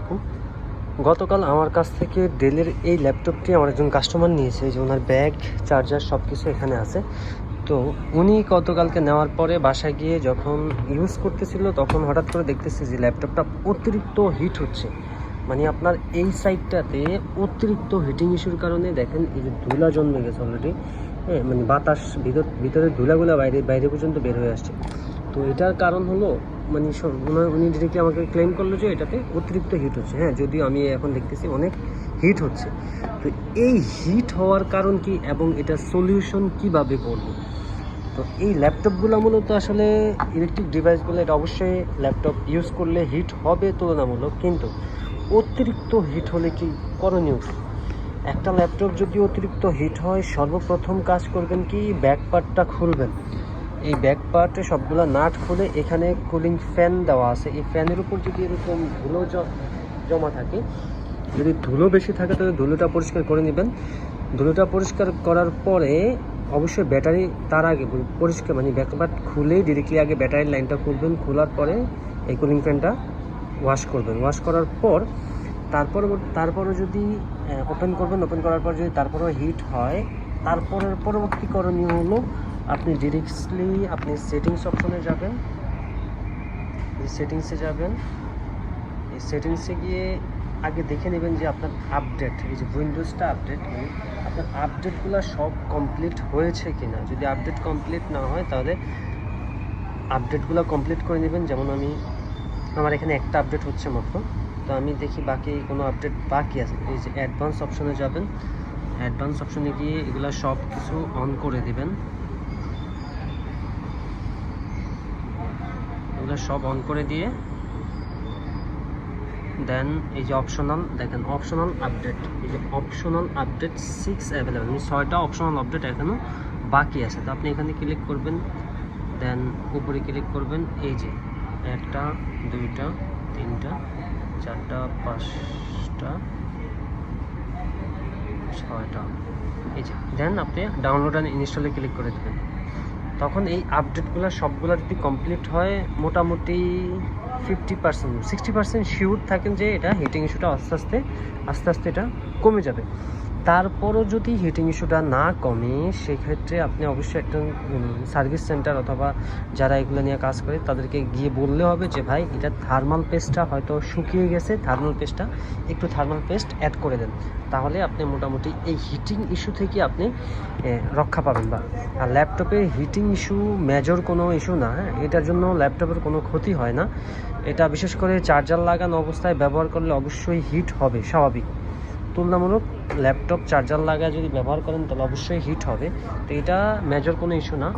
আলাইকুম। গতকাল আমার কাছ থেকে ডেলের এই ল্যাপটপটি আমার একজন কাস্টমার নিয়েছে যে ওনার ব্যাগ চার্জার সব কিছু এখানে আছে। তো উনি গতকালকে নেওয়ার পরে বাসায় গিয়ে যখন ইউজ করতেছিল, তখন হঠাৎ করে দেখতেছি যে ল্যাপটপটা অতিরিক্ত হিট হচ্ছে। মানে আপনার এই সাইডটাতে অতিরিক্ত হিটিং ইস্যুর কারণে দেখেন এই যে ধুলা জন্মে গেছে অলরেডি হ্যাঁ মানে বাতাস ভিতর ভিতরে ধুলাগুলো বাইরে বাইরে পর্যন্ত বের হয়ে আসছে। তো এটার কারণ হলো মানে উনি ডিরেক্টলি আমাকে ক্লেম করল যে এটাতে অতিরিক্ত হিট হচ্ছে। হ্যাঁ যদিও আমি এখন দেখতেছি অনেক হিট হচ্ছে। তো এই হিট হওয়ার কারণ কি এবং এটা সলিউশন কীভাবে করব? তো এই ল্যাপটপগুলো মূলত আসলে ইলেকট্রিক ডিভাইসগুলো এটা অবশ্যই ল্যাপটপ ইউজ করলে হিট হবে তুলনামূলক, কিন্তু অতিরিক্ত হিট হলে কি করণীয়? একটা ল্যাপটপ যদি অতিরিক্ত হিট হয়, সর্বপ্রথম কাজ করবেন কি? ব্যাক পার্টটা খুলবেন। এই ব্যাক পার্টে সবগুলো নাট খুলে এখানে কুলিং ফ্যান দেওয়া আছে। এই ফ্যানের উপর যদি এরকম ধুলো জমা থাকে, যদি ধুলো বেশি থাকে, তাহলে ধুলোটা পরিষ্কার করে নেবেন। ধুলোটা পরিষ্কার করার পরে অবশ্যই ব্যাটারি তার আগে পরিষ্কার মানে ব্যাক পার্ট খুলেই ডিরেক্টলি আগে ব্যাটারির লাইনটা খুলবেন। খোলার পরে এই কুলিং ফ্যানটা ওয়াশ করবেন। ওয়াশ করার পর তারপর তারপরে যদি ওপেন করবেন ওপেন করার পর যদি তারপরেও হিট হয়, তারপরের পরবর্তী করণীয় হলো আপনি ডিরেক্টলি আপনি সেটিংস অপশনে যাবেন। এই সেটিংসে যাবেন। এই সেটিংসে গিয়ে আগে দেখে নেবেন যে আপনার আপডেট এই যে উইন্ডোজটা আপডেট মানে আপনার আপডেটগুলো সব কমপ্লিট হয়েছে কি না যদি আপডেট কমপ্লিট না হয়, তাহলে আপডেটগুলো কমপ্লিট করে নেবেন। যেমন আমি, আমার এখানে একটা আপডেট হচ্ছে মাত্র। তো আমি দেখি বাকি কোনো আপডেট বাকি আছে। এই যে অ্যাডভান্স অপশনে যাবেন। অ্যাডভান্স অপশনে গিয়ে এগুলো সব কিছু অন করে দিবেন। সব অন করে দিয়ে দেন এই যে অপশনাল দেখেন অপশনাল আপডেট এই যে অপশনাল আপডেট সিক্স অ্যাভেলেবেল মানে ছয়টা অপশনাল আপডেট এখনও বাকি আছে। তো আপনি এখানে ক্লিক করবেন দেন উপরে ক্লিক করবেন, এই যে একটা, দুইটা, তিনটা, চারটা, পাঁচটা, ছয়টা, এই যে দেন আপনি ডাউনলোড অ্যান্ড ইনস্টলে ক্লিক করে দেবেন। তখন এই আপডেটগুলো সবগুলো যদি কমপ্লিট হয়, মোটামুটি fifty percent sixty percent sure থাকেন যে এটা হিটিং ইস্যুটা আস্তে আস্তে আস্তে আস্তে এটা কমে যাবে। তারপরও যদি হিটিং ইস্যুটা না কমে, সেক্ষেত্রে আপনি অবশ্যই একটা সার্ভিস সেন্টার অথবা যারা এগুলো নিয়ে কাজ করে, তাদেরকে গিয়ে বললে হবে যে, ভাই, এটা থার্মাল পেস্টটা হয়তো শুকিয়ে গেছে থার্মাল পেস্টটা একটু থার্মাল পেস্ট অ্যাড করে দেন। তাহলে আপনি মোটামুটি এই হিটিং ইস্যু থেকে আপনি রক্ষা পাবেন বা, আর ল্যাপটপে হিটিং ইস্যু মেজর কোনো ইস্যু না হ্যাঁ? এটার জন্য ল্যাপটপের কোনো ক্ষতি হয় না। এটা বিশেষ করে চার্জার লাগানো অবস্থায় ব্যবহার করলে অবশ্যই হিট হবে, স্বাভাবিক। তুলনামূলক ল্যাপটপ চার্জার লাগায় যদি ব্যবহার করেন, তাহলে অবশ্যই হিট হবে। তো এটা মেজর কোনো ইস্যু না।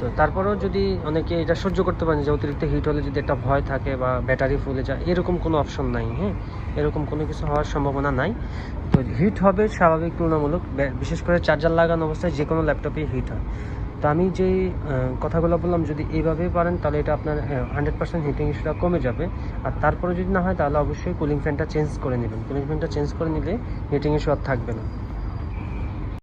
তো তারপরেও যদি অনেকে এটা সহ্য করতে পারেন যে অতিরিক্ত হিট হলে যদি একটা ভয় থাকে বা ব্যাটারি ফুলে যায়, এরকম কোনো অপশন নাই হ্যাঁ? এরকম কোনো কিছু হওয়ার সম্ভাবনা নাই। তো হিট হবে স্বাভাবিক তুলনামূলক বিশেষ করে চার্জার লাগানো অবস্থায় যে কোনো ল্যাপটপেই হিট হয়। তো আমি যে কথাগুলো বললাম, যদি এইভাবে পারেন, তাহলে এটা আপনার হান্ড্রেড পার্সেন্ট হিটিং ইস্যুটা কমে যাবে। আর তারপরে যদি না হয়, তাহলে অবশ্যই কুলিং ফ্যানটা চেঞ্জ করে নেবেন। কুলিং ফ্যানটা চেঞ্জ করে নিলে হিটিং ইস্যু আর থাকবে না।